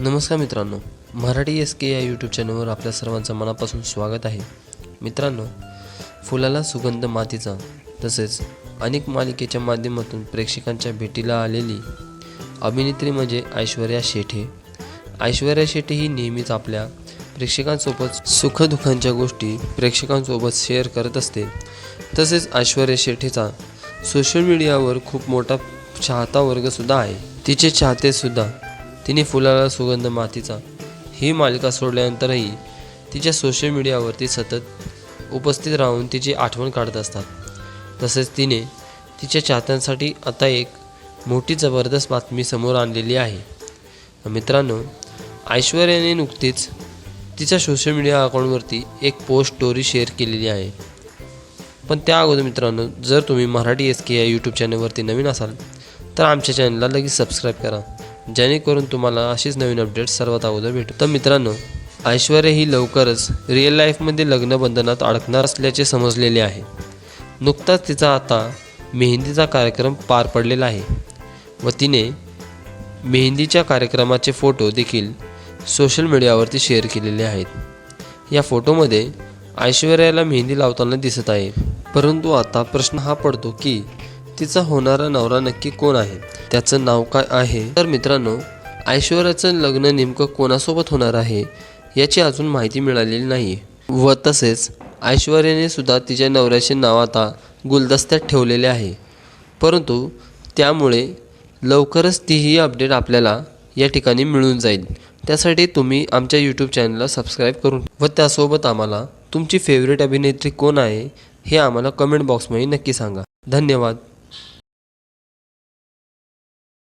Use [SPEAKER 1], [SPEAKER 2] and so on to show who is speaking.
[SPEAKER 1] नमस्कार मित्रांनो मराठी एस के या यूट्यूब चॅनलवर आपल्या सर्वांचं मनापासून स्वागत आहे. मित्रांनो फुलाला सुगंध मातीचा तसेच अनेक मालिकेच्या माध्यमातून प्रेक्षकांच्या भेटीला आलेली अभिनेत्री म्हणजे ऐश्वर्या शेठे. ऐश्वर्या शेठे ही नेहमीच आपल्या प्रेक्षकांसोबत सुखदुःखांच्या गोष्टी प्रेक्षकांसोबत शेअर करत असते. तसेच ऐश्वर्या शेठेचा सोशल मीडियावर खूप मोठा चाहता वर्गसुद्धा आहे. तिचे चाहतेसुद्धा तिने फुलाला सुगंध मातीचा. ही मालिका सोडल्यानंतरही तिच्या सोशल मीडियावरती सतत उपस्थित राहून तिची आठवण काढत असतात. तसेच तिने तिच्या चाहत्यांसाठी आता एक मोठी जबरदस्त बातमी समोर आणलेली आहे. मित्रांनो ऐश्वर्याने नुकतीच तिच्या सोशल मीडिया अकाउंटवरती एक पोस्ट स्टोरी शेअर केलेली आहे. पण त्या अगोदर मित्रांनो जर तुम्ही मराठी एस के या यूट्यूब चॅनलवरती नवीन असाल तर आमच्या चॅनलला लगेच सबस्क्राईब करा. जेणेकरून तुम्हाला अशीच नवीन अपडेट सर्वात अगोदर भेटू. तर मित्रांनो ऐश्वर्या ही लवकरच रिअल लाईफमध्ये लग्नबंधनात अडकणार असल्याचे समजलेले आहे. नुकताच तिचा आता मेहंदीचा कार्यक्रम पार पडलेला आहे व तिने मेहंदीच्या कार्यक्रमाचे फोटो देखील सोशल मीडियावरती शेअर केलेले आहेत. या फोटोमध्ये ऐश्वर्याला मेहंदी लावताना दिसत आहे. परंतु आता प्रश्न हा पडतो की तिचा होणारा नवरा नक्की कोण आहे? त्याचं नाव काय आहे? तर मित्रांनो ऐश्वर्याचं लग्न नेमकं कोणासोबत होणार आहे याची अजून माहिती मिळालेली नाही. व तसेच ऐश्वर्याने सुद्धा तिच्या नवऱ्याचे नाव आता गुलदस्त्यात ठेवलेले आहे. परंतु त्यामुळे लवकरच तीही अपडेट आपल्याला या ठिकाणी मिळून जाईल. त्यासाठी तुम्ही आमच्या यूट्यूब चॅनलला सबस्क्राईब करून व त्यासोबत आम्हाला तुमची फेवरेट अभिनेत्री कोण आहे हे आम्हाला कमेंट बॉक्समध्ये नक्की सांगा. धन्यवाद.